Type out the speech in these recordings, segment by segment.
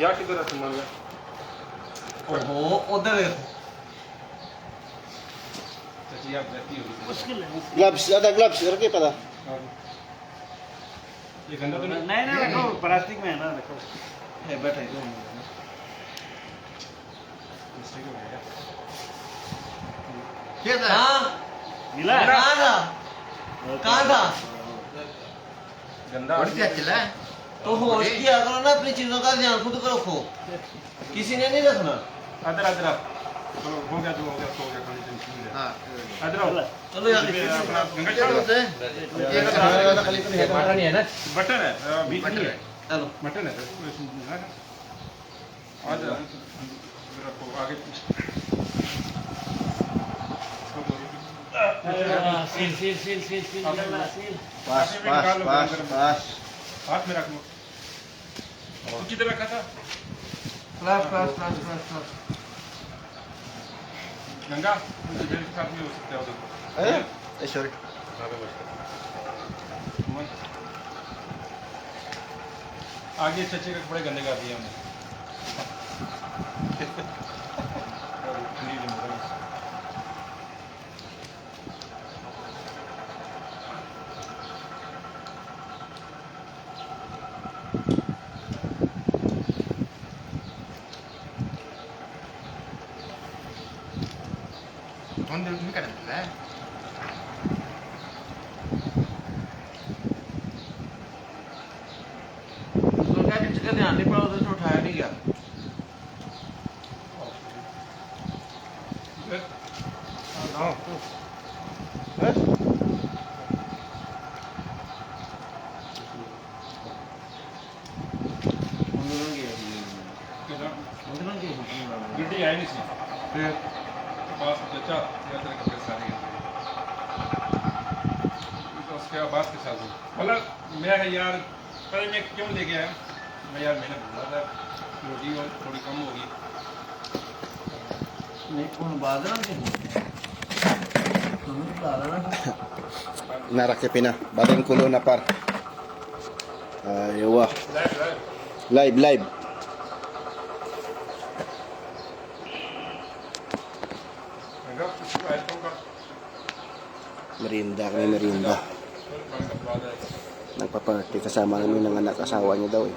जा किधर है सुमन का ओहो उधर है चाची आप रहती होगी। मुश्किल है ग्लव्स ज़्यादा ग्लव्स रखिए पता। ये गंदा तो नहीं? नहीं रखो प्लास्टिक में है ना रखो। है बैठा इधर मिस्टेक हो। गया। क्या था। हाँ। मिला। कहाँ था? कहाँ था? गंदा बढ़िया चला। है तो होश किया करो ना अपनी चीज़ों का ध्यान खुद को रखो। किसी ने नहीं रखना। अदर अदर तो हो गया जो हो गया सो गया खाली टेंशन नहीं है। अदर आओ चलो यार अपना गंगा है अ, बीच नहीं है। चलो। मटन है तो इसमें है। ना आज रखो आगे सील सील सील सील सील Pas, pas, pas, pas. हाथ में रख लो। किधर रखा था? गंगा मुझे हो सकता उधर। अरे सॉरी आगे चचे का कपड़े गंदे कर दिए हमने। pina baling kulo na par. Ayawa live live. Merinda kami merinda. Nagpaparty kasama namin ng anak asawa niya daw eh.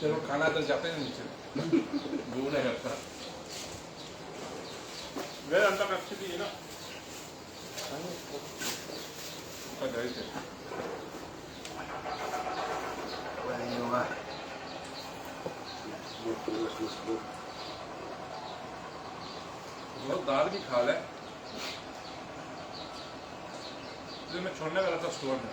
चलो खाना तो जाते हैं नीचे। भूख नहीं लगता वेर अंदर अच्छी थी। ना अच्छा, दाल भी खा ले। तो मैं छोड़ने वाला था स्टोर में।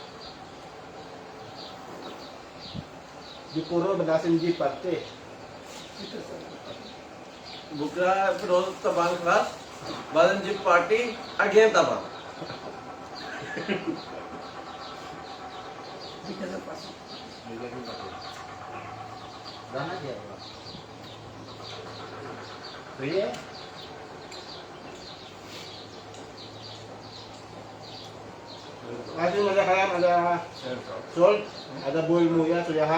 dikurung berdasarkan di partai. बुकरा फिरोज तबांग खास बादन जी पार्टी अगेन तबांग दाना क्या प्रिय?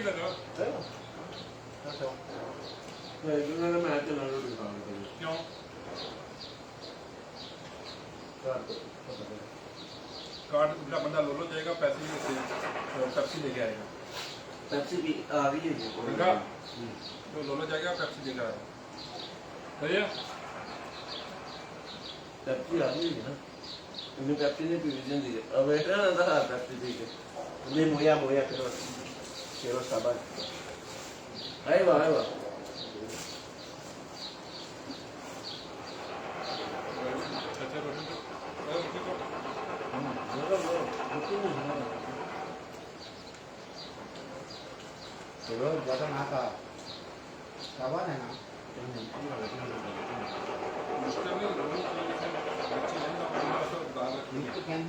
ਕੀ ਲੱਗਾ ਮੈਂ ਇਹਨਾਂ ਦਾ ਮੈਚ ਨਾਲ ਰੋਟੀ ਖਾ ਲਈ ਕਿਉਂ ਘਰ ਤੋਂ ਪਤਾ ਨਹੀਂ ਕਾਰਡ ਦਾ ਬੰਦਾ ਲੋ ਲੋ ਜਾਏਗਾ ਪੈਸੇ ਨਹੀਂ ਦਿੱਤੇ ਪੈਪਸੀ ਲੈ ਕੇ ਆਏਗਾ ਪੈਪਸੀ ਵੀ ਆ ਰਹੀ ਹੈ ਜੀ ਕੋਲ ਚੰਗਾ। ਜੋ ਲੋ ਲੋ ਜਾਏਗਾ ਪੈਪਸੀ ਦੇ ਕੇ ਆਏਗਾ ਸਹੀ ਆ ਪੈਪਸੀ ਆ ਰਹੀ ਹੈ। ਨਾ ਉਹਨੇ ਪੈਪਸੀ ਨੇ ਪੀ ਲਈ ਜਾਂਦੀ ਹੈ ਅਬ ਇਹਨਾਂ ਦਾ। ਪੈਪਸੀ ਪੀ ਕੇ ਉਹਨੇ ਮੋਇਆ ਮੋਇਆ ਕਰੋ। शेरो साबन आएगा आएगा बटन आता साबन है हम्म। ना इनको कैंप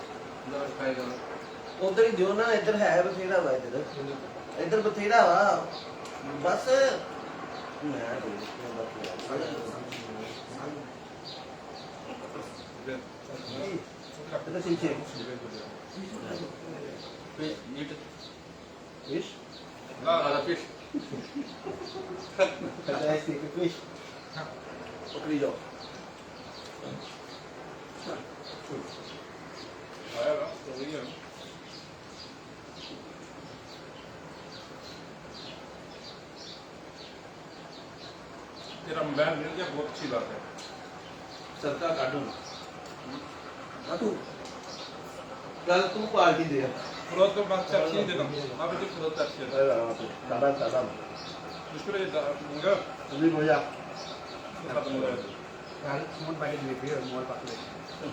ਉਧਰ ਹੀ ਦਿਓ ਨਾ ਇੱਧਰ ਹੈ ਬਥੇਰਾ ਵਾ ਇੱਧਰ ਇੱਧਰ ਬਥੇਰਾ ਵਾ ਬਸ ਮੈਂ ਦੇ ਸੀਚੇ मीट फ़िश ला ला फ़िश अच्छा ऐसे फ़िश पकड़ी जाओ खाएगा तो वही है तेरा मोबाइल मिल गया बहुत अच्छी बात है सरका काटू काटू कल तू पार्टी दे फरोत तो बात अच्छी ही देना आप जो फरोत अच्छी है Saban, saban. मुश्किल है मुझे Hindi muya. खत्म हो जाएगा Kahit small packet delivery or small packet. कितने?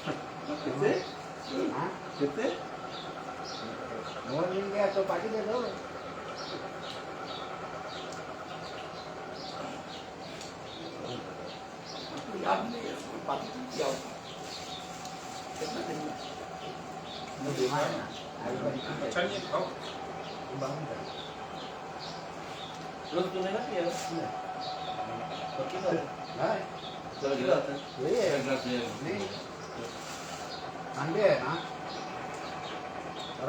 हाँ? कितने? मोर मिल गया तो पार्टी दे 对嘛？对不对？我们今天做白鸡的喽。吃鸡啊，白鸡油。怎么听？牛排啊，穿衣服好，很棒的。多做点啊，对吧？OK，好，来，做点啊，来啊。है अंडे है ना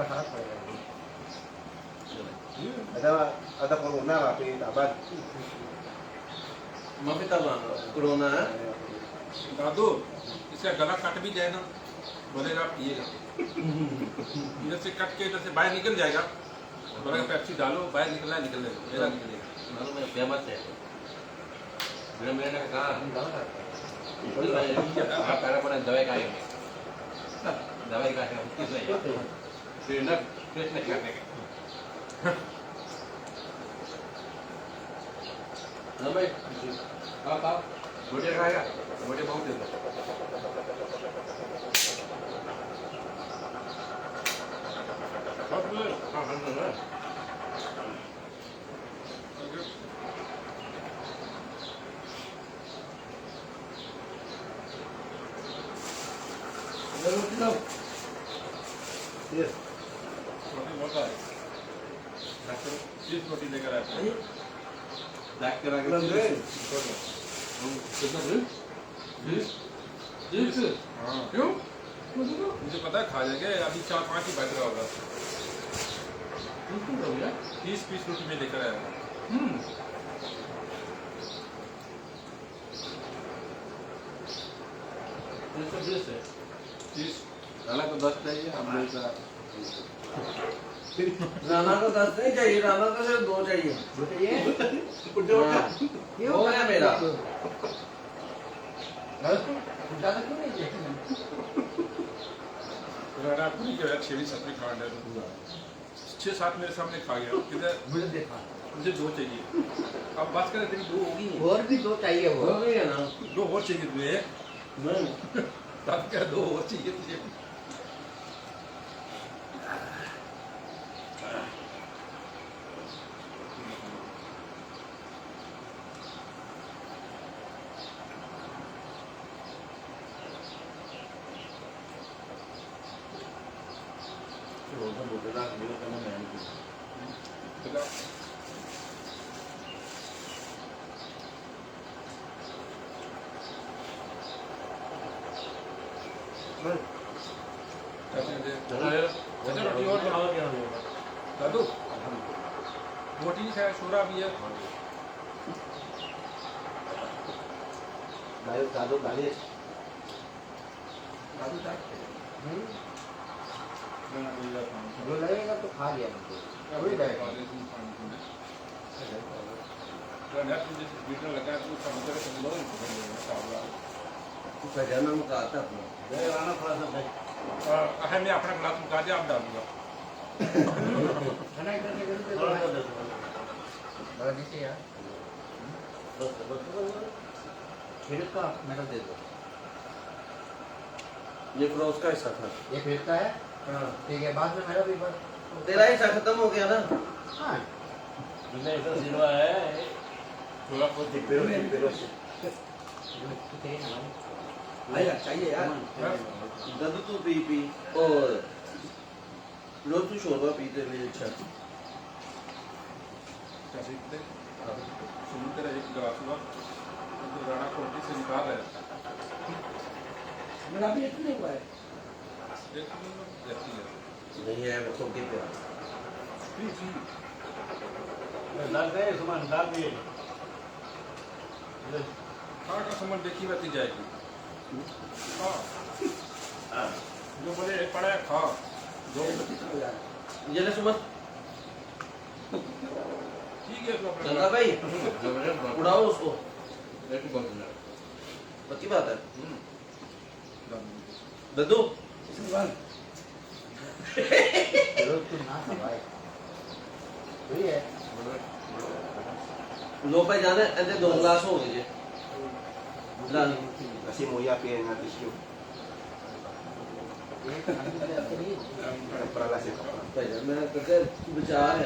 खराब पड़ेगा माफ़ी तब कोरोना है दादू इसका गला कट भी जाए ना बोलेगा आप पिएगा इधर से कट के इधर से बाहर निकल जाएगा बोला पेप्सी डालो बाहर निकलना है निकलने दो मेरा निकलेगा मालूम है फ़ेमस है मेरे मेरे कहा दवाई खाएँगे దవాయికాయ కృష్ణ కృష్ణ దబాయి గొడ్డే కాయ గొడ్డే బాగుంటుంది Hello, hello. yes. प्रोटीन होता है डॉक्टर चीज़ प्रोटीन लेकर आता है चेक करा के क्यों मुझे पता है खा जाएगा। अभी चार पाँच ही बच रहा होगा। तीस पीस रोटी में लेकर आया हम्म तीस नाला तो दस चाहिए हम लोग का राना को दस नहीं चाहिए राना को सिर्फ़ दो चाहिए। हो। हाँ, हो गया मेरा। राना पूरी जो है छः सत्रह कांड है छः सात मेरे सामने खा गया। किधर? मुझे दो चाहिए। अब बात करें तेरी दो होगी और भी दो चाहिए हो वो गई है ना? दो और चाहिए तुझे। नहीं। तब क्या दो और चाहिए तुझे? દારૂ દારૂ દાલી जो लगेगा तो खा लिया मुझे। वही डायरेक्ट तू खजाना में मैं अपना ग्लास मुका दिया आप डालूँगा। फिर का मेरा दे दो। ये फिरोज का हिस्सा था। ये फिर का है? हाँ। ठीक है बाद में मेरा भी बस। तेरा हिस्सा खत्म हो गया ना? हाँ। मैंने ऐसा सिलवा है। थोड़ा बहुत पेरो पेरो तेरे नाम आया चाहिए यार। दादू तू पी पी। और रोज तू शोरबा पीते मेरे अच्छा कैसे थे सुन तेरा एक गिलास हुआ। तो राणा को रोटी से निकाल रहा है? मेरा भी इतने हुआ है। है नहीं है वो तो के पे डाल दे सामान डाल दिए हाँ का सामान देखी रहती जाएगी। हाँ। जो बोले पड़ा है खा दो। ये ले सुमन। ठीक है तो अपना भाई। उड़ाओ उसको। एक बहुत ना पक्की बात है हम्म दद्दू फिर तू ना खा भाई वही है लो पे जाने ऐसे दो गिलास हो गए जी लाल Kasi mo yapin na tissue एक खाने के लिए अच्छे नहीं para la seca. भाई मैं करके विचार है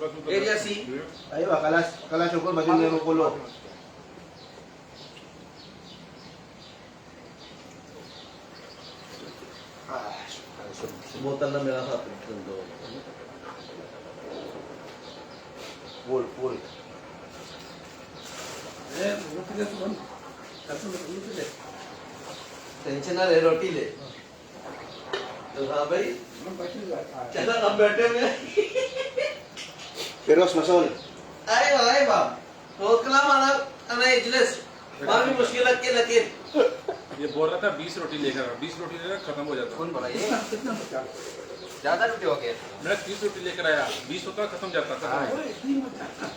बस एरिया सी Ayo, kalas kalas yung baju meron kulo. बोतल ना मेरा हाथ तुम दो फुल फुल टेंशन ना ले रोटी ले तो हाँ भाई चलो अब बैठे हुए Firos, Mason. अरे भाई बाप टोकला मारा अना इजलिस मार भी मुश्किल लग के लगे ये बोल रहा था बीस रोटी लेकर आओ। बीस रोटी लेकर खत्म हो जाता कौन बनाइए ज़्यादा रोटी हो गया। मैं तीस रोटी लेकर आया। बीस होता खत्म जाता था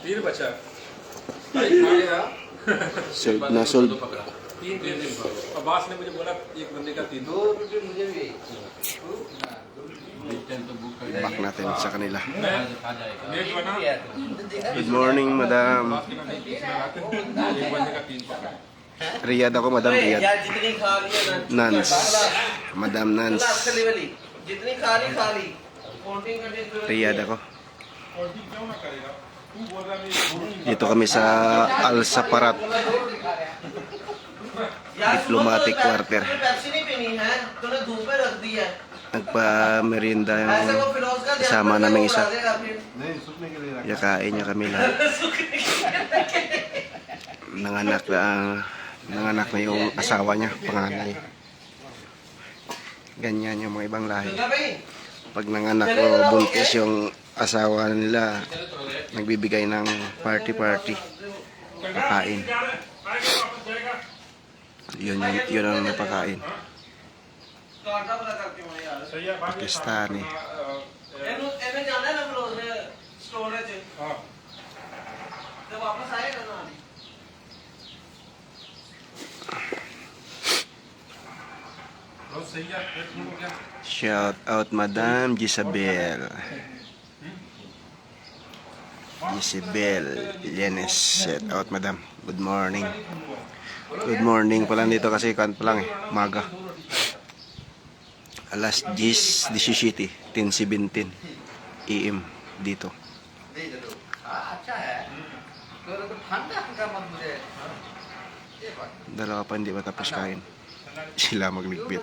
तीन बचा. पकड़ा। तीन तीन दिन अब्बास ने मुझे बोला एक बंदे का तीन। दो रोटी मुझे भी। कर back natin sa kanila. Good morning, madam. Riyad ako, madam Riyad. Nans. Madam Nans. Riyad ako. Dito kami sa Al Saparat. Diplomatic quarter nagpa-merienda yung kasama namin isa. Yakain niya kami lahat. Nanganak na ang nanganak na yung asawa niya, panganay. Ganyan yung mga ibang lahi. Pag nanganak o buntis yung asawa nila, nagbibigay ng party-party. Pakain. Yun, yun, yun ang napakain. ਤੁਹਾਡਾ ਪਤਾ ਕਰਕੇ ਹੋਣਾ ਯਾਰ ਸਹੀ ਹੈ ਬਾਕੀ ਪਾਕਿਸਤਾਨੀ। ਇਹਨੂੰ ਇਹਨੇ ਜਾਣਾ ਨਾ ਬਲੋਸ ਸਟੋਰੇਜ ਹਾਂ ਤੇ ਵਾਪਸ ਆਏਗਾ ਨਾ ਬਸ ਸਹੀ ਹੈ ਫਿਰ ਤੁਹਾਨੂੰ ਹੋ Shout out Madame Gisabel. Gisabel Llenes. Shout out Madam. Good morning. Good morning pala dito kasi kan pa lang eh. Maga Alas 10, 17, 10.17 AM dito. हाँ अच्छा है तो तो ठंडा का मत मुझे ये बात Dalawa pa hindi matapos kain. Sila magligpit.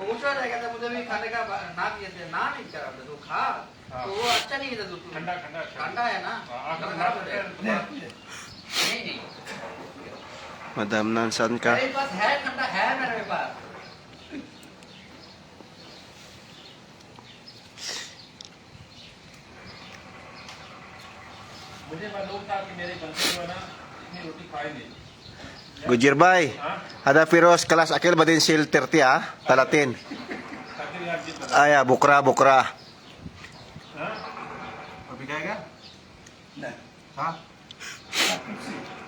ऊँचा रहेगा तो मुझे भी खाने का नाम ये थे नाम नहीं करा तो खा तो वो अच्छा नहीं है तो तू ठंडा ठंडा ठंडा है ना हाँ, गला ठंडा खराब हो जाएगा नहीं नहीं Madam, nansan ka? मेरे पास है ठंडा है मेरे पास मुझे मालूम था कि मेरे बंदे जो है ना इतनी रोटी खाएंगे Gujirbay, हाँ ada Firos kelas akil badin sil 30 ah, talatin. ताकि यार जीत बता Aya, bukra, bukra. हाँ अभी खाएगा हाँ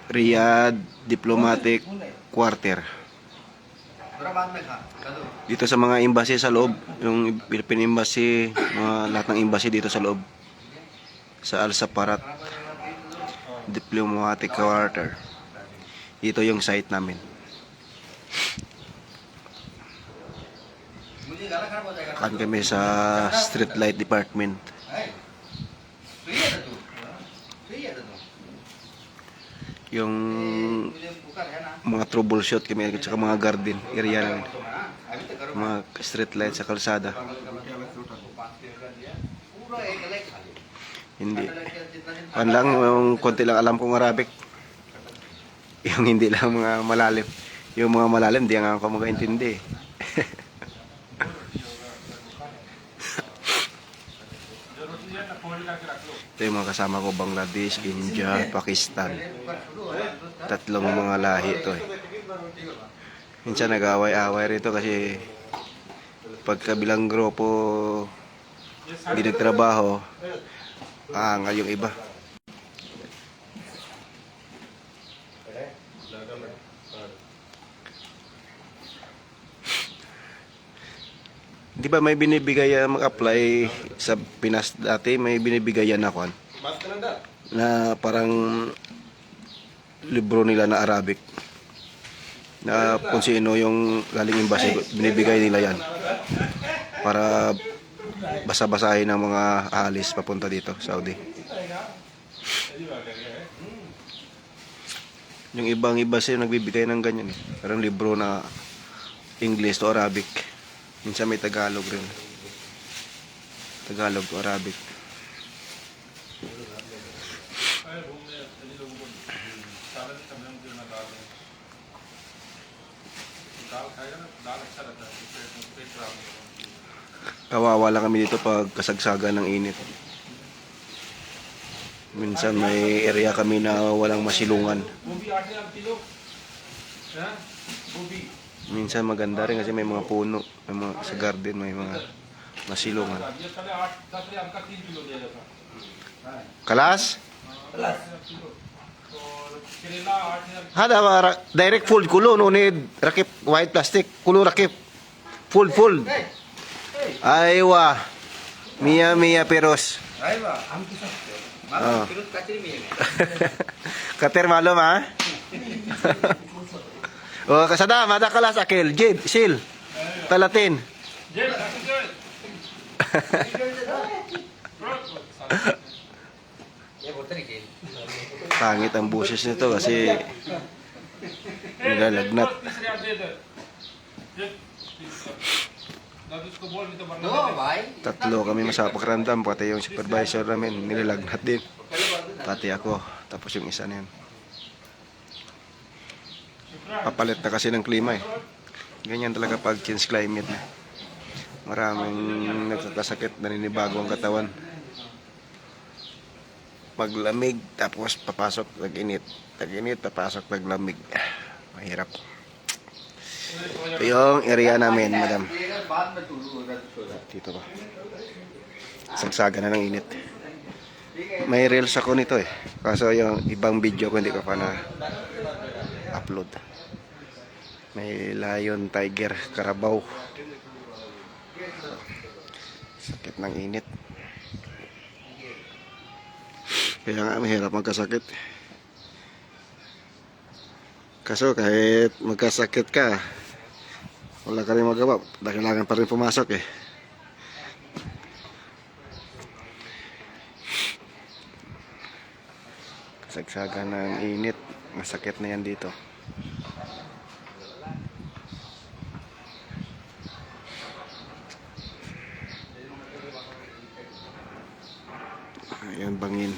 Riyadh Diplomatic Quarter. थोड़ा बाद में खा कदू Dito sa mga embassy sa loob, yung Philippine Embassy, mga lahat ng embassy dito sa loob. Sa Al Saparat diplomatic quarter. Ito yung site namin. Kan kami sa street light department. Yung mga troubleshoot kami at saka mga garden area namin. Mga street light sa kalsada. Hindi. Pan lang, yung konti lang alam kong Arabic. Yung hindi lang mga malalim. Yung mga malalim, di nga ako magaintindi. Ito yung mga kasama ko, Bangladesh, India, Pakistan. Tatlong mga lahi to eh. Minsan nag-away-away rito kasi pagkabilang grupo hindi nagtrabaho, aangal yung iba. Di ba may binibigay ang mag-apply sa Pinas dati, may binibigay yan ako na parang libro nila na Arabic. Na kung sino yung galing embassy binibigay nila yan. Para basa-basahin ng mga alis papunta dito Saudi yung ibang iba sila nagbibigay ng ganyan parang libro na English to Arabic. Minsan may Tagalog rin. Tagalog Arabic. kawawa lang kami dito pag kasagsaga ng init. Minsan may area kami na walang masilungan. Minsan maganda rin kasi may mga puno may mga, sa garden may mga masilungan. Kalas? Hada direct fold kulo no need rakip white plastic kulo rakip. Fold fold Aywa. Mia Mia Peros. Aywa. Oh. Kater malum ha? oh, kasada, mada kalas akil. Jid, sil. Talatin. Jid, Pangit ang buses nito kasi nilalagnat. Tatlo kami masapakrandam pati yung supervisor namin nilalagnat din. Pati ako. Tapos yung isa na yun. Papalit na kasi ng klima eh. Ganyan talaga pag change climate na. Maraming nagkakasakit, naninibago ang katawan. Maglamig, tapos papasok, nag-init. Nag-init, papasok, naglamig. Mahirap. Ito yung area namin, madam. बाद में तू उधर छोड़ा Dito ba? Sagsaga na ng init. May reels ako nito eh. Kaso yung ibang video ko hindi ko pa na upload. May lion, tiger, karabaw. Sakit ng init. Kaya nga mahirap magkasakit. Kaso kahit magkasakit ka, wala ka rin magawa. Dahil pa rin pumasok eh. Kasagsagan ng init. Masakit na yan dito. Ayan bangin.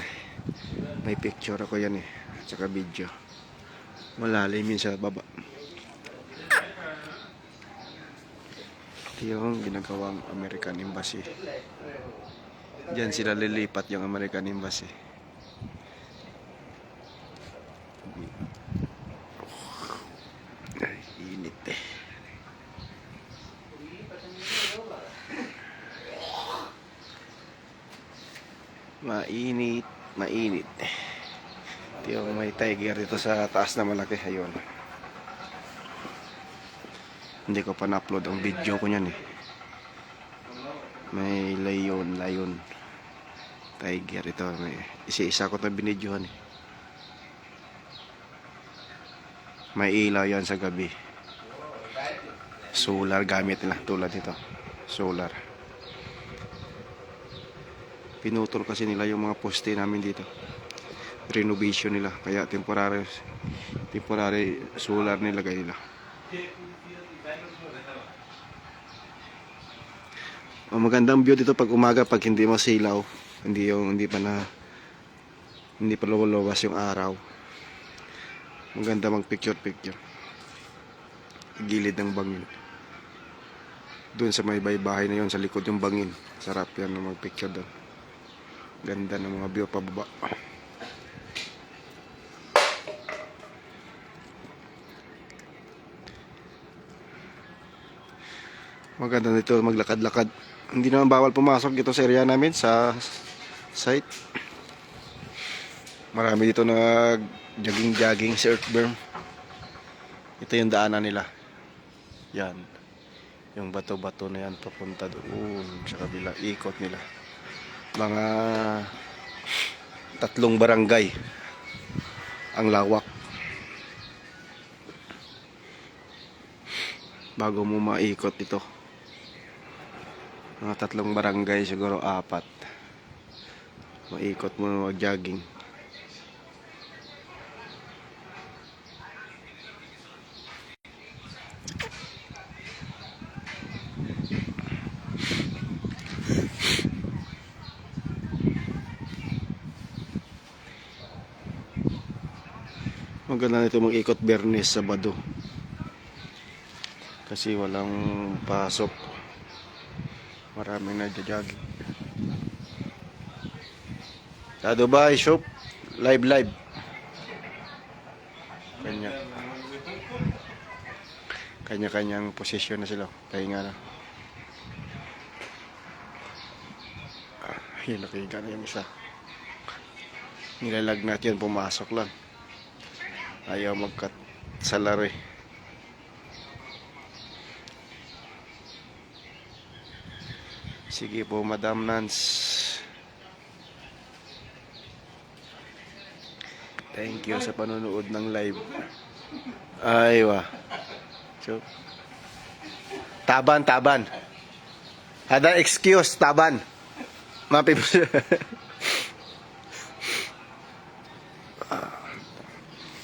May picture ako yan eh. Tsaka video. Malalim yun sa baba. Yung ginagawang American Embassy. Diyan sila lilipat yung American Embassy. Ay, init eh. Mainit, mainit. Ito yung may tiger dito sa taas na malaki. Ayun. Hindi ko pa na-upload ang video ko niyan eh. May lion, lion. Tiger ito. May isa-isa ko na binidyohan eh. May ilaw yan sa gabi. Solar gamit nila tulad nito. Solar. Pinutol kasi nila yung mga poste namin dito. Renovation nila. Kaya temporary temporary solar nilagay nila. Ang magandang view dito pag umaga pag hindi masilaw, hindi yung hindi pa na hindi pa lumuluwas yung araw. Maganda mag picture picture. Gilid ng bangin. Doon sa may baybahay na yon sa likod yung bangin. Sarap yan na mag picture doon. Ganda ng mga view pababa. Maganda dito maglakad-lakad. Hindi naman bawal pumasok dito sa area namin sa site. Marami dito nag jogging-jogging sa earthworm. Ito yung daanan nila. Yan. Yung bato-bato na yan papunta doon sa kabila. Ikot nila. Mga tatlong barangay ang lawak. Bago mo maikot ito mga tatlong barangay siguro apat. Maikot mo wag jogging maganda nito mag-ikot Bernes Sabado. Kasi walang pasok. Maraming nagja-jogging. Sa Dubai shop, live live. Kanya. Kanya-kanyang posisyon na sila. Pahinga na. Ah, yun, nakihiga na yung isa. Nilalagnat yun, pumasok lang. Ayaw mag-cut sa laro eh. Sige po, Madam Nance. Thank you sa panonood ng live. Ay, wa. So, taban, taban. Ada excuse, taban. Mapi Ah,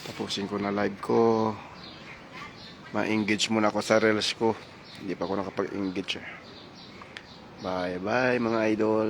Tapusin ko na live ko. Ma-engage muna ako sa reels ko. Hindi pa ako nakapag-engage eh. Bye bye mga idol.